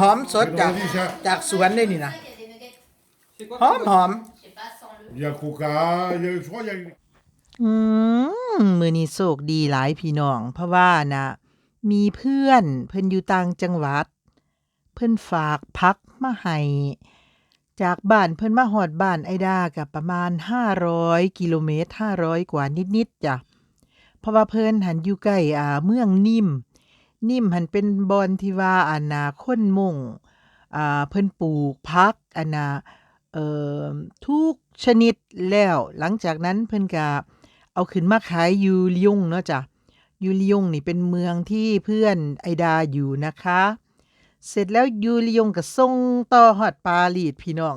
หอมสดจากจากสวนได้นี่นะ C'est quoi หอม comme- หอม Il y a Coca, il y a, je crois qu'il y a une... อืมมือนี้โศกดีหลายพี่น้อง เพราะว่านะมีเพื่อนเพิ่นอยู่ต่างจังหวัด เพิ่นฝากพักมาให้จากบ้านเพิ่นมาหอดบ้านไอดากับประมาณ 500 กิโลเมตร 500 กว่านิด ๆ จ้ะ เพราะว่าเพิ่นหันอยู่ใกล้อ่าเมืองนิ่ม นิ่มหันเป็นบอนที่ว่าอันนาคนมุ่งอ่าเพิ่นปลูกพักอันนาเอ่อทุกชนิดแล้ว หลังจากนั้นเพิ่นก็เอาขึ้นมาขายยู่ลียงเนาะจ้ะยูลียงนี่เป็นเมืองที่เพื่อนไอดาอยู่นะคะ เสร็จแล้วยูลียงก็ส่งต่อฮอดปารีสพี่น้อง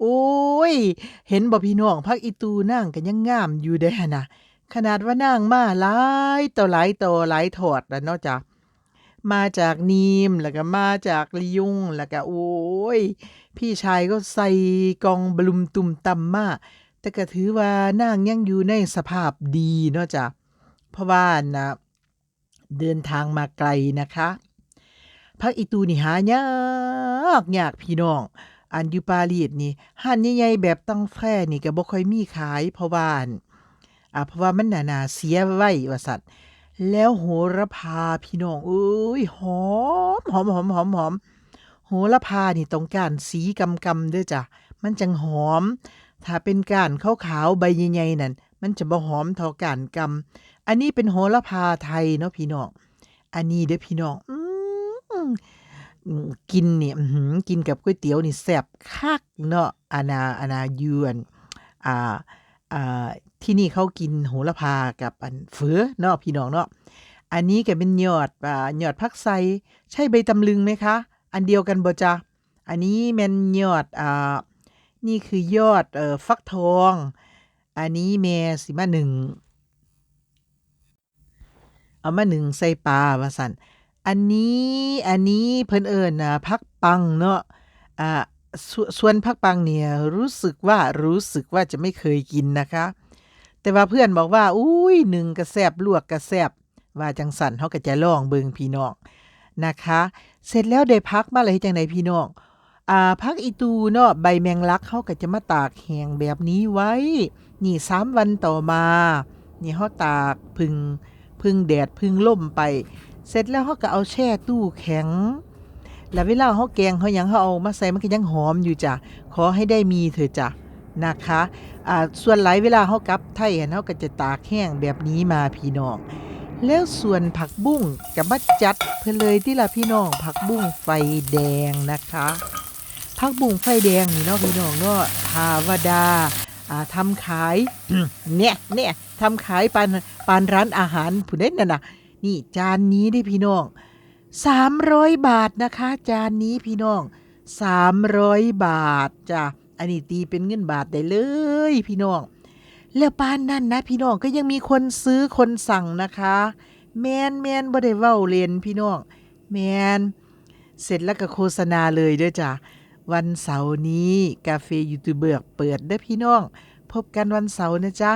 โอ้ย เห็นบ่พี่น้องพักอีตูนั่งก็ยังงามอยู่เด้นน่ะ ขนาดว่านางมาหลายต่อหลายต่อหลายถอดแล้วเนาะจ้ะมาจากนีมแล้วก็มาจากลียงแล้วก็โอ้ย พี่ชายก็ใส่กองบลุมตุ่มตำมาแต่ก็ถือว่านางยังอยู่ในสภาพดีเนาะจ้ะเพราะว่านะ เดินทางมาไกลนะคะพักอีตูนี่หายากยากพี่น้อง อันอยู่ปารีสนี่ห้านใหญ่ๆแบบตั้งแฟนี่ก็บ่ค่อยมีขายเพราะว่า อ่าเพราะว่ามันนานาเสียไว้ว่าสัตว์แล้วโหระพาพี่น้องเอ้ยหอมหอมหอมหอมหอมโหระพานี่ต้องการสีกำกำด้อจ้ะมันจังหอม ถ้าเป็นก้านขาวๆใบใหญ่ๆนั่นมันจะบ่หอมท่าก้านกำอันนี้เป็นโหระพาไทยเนาะพี่น้องอันนี้เด้อพี่น้องอืมกินเนี่ยอื้อหือกินกับก๋วยเตี๋ยวนี่แซ่บคักเนาะอานาอานายวนอ่า อ่าที่นี่เขากินโหระพากับอันเฟือเนาะพี่น้องเนาะอันนี้ก็เป็นยอดอ่ายอดผักไซใช่ใบตำลึงไหมคะ อันเดียวกันบ่จ๊ะอันนี้แม่นยอดอ่านี่คือยอดเอ่อฟักทอง อันนี้แม่สิมาหนึ่งเอามาหนึ่งใส่ปลาว่าสั่นอันนี้อันนี้เพิ่นเอิญนะพักปังเนาะอ่า สส่วนพักปังเนี่ยรู้สึกว่ารู้สึกว่าจะไม่เคยกินนะคะ แต่ว่าเพื่อนบอกว่า อุ้ยหนึ่งกระแซบลวกกระแซบว่าจังสันเขาก็จะลองเบิงพี่น้องนะคะ เสร็จแล้วได้พักมาเลยจังไดพี่น้องอ่าพักอีตูเนาะใบแมงลักเขาก็จะมาตากแห้งแบบนี้ไว้ นี่สามวันต่อมานี่เขาตากพึ่งพึ่งแดดพึ่งล่มไป เสร็จแล้วเขาก็เอาแช่ตู้แข็ง แล้วเวลาเขาแกงเขายังเขาเอามาใส่มันก็ยังหอมอยู่จ้ะขอให้ได้มีเถอะจ้ะนะคะอ่าส่วนหลายเวลาเขากลับไทยเขาก็จะตากแห้งแบบนี้มาพี่น้อง แล้วส่วนผักบุ้งกับมาจัดเพื่อเลยที่ละพี่น้องผักบุ้งไฟแดงนะคะผักบุ้งไฟแดงนี่เนาะพี่น้องเนาะทาวดาอ่าทำขายเนี่ยเนี่ยทำขายปานปานร้านอาหารผู้เด่นน่ะนะนี่จานนี้ได้พี่น้อง 300 บาทนะคะ จานนี้พี่น้อง 300 บาทจ้ะอันนี้ตีเป็นเงินบาทได้เลย พี่น้อง แล้วปานนั่นนะ พี่น้องก็ยังมีคนซื้อคนสั่งนะคะ แมนแมนบ่ได้เว้าเล่นพี่น้องแมนเสร็จแล้วก็โฆษณาเลยด้อจ้ะวันเสาร์นี้กาเฟยูทูบเบอร์เปิดเด้อพี่น้อง พบกันวันเสาร์นะจ๊ะ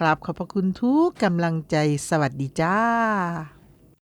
กราบขอบพระคุณทุกกำลังใจสวัสดีจ้า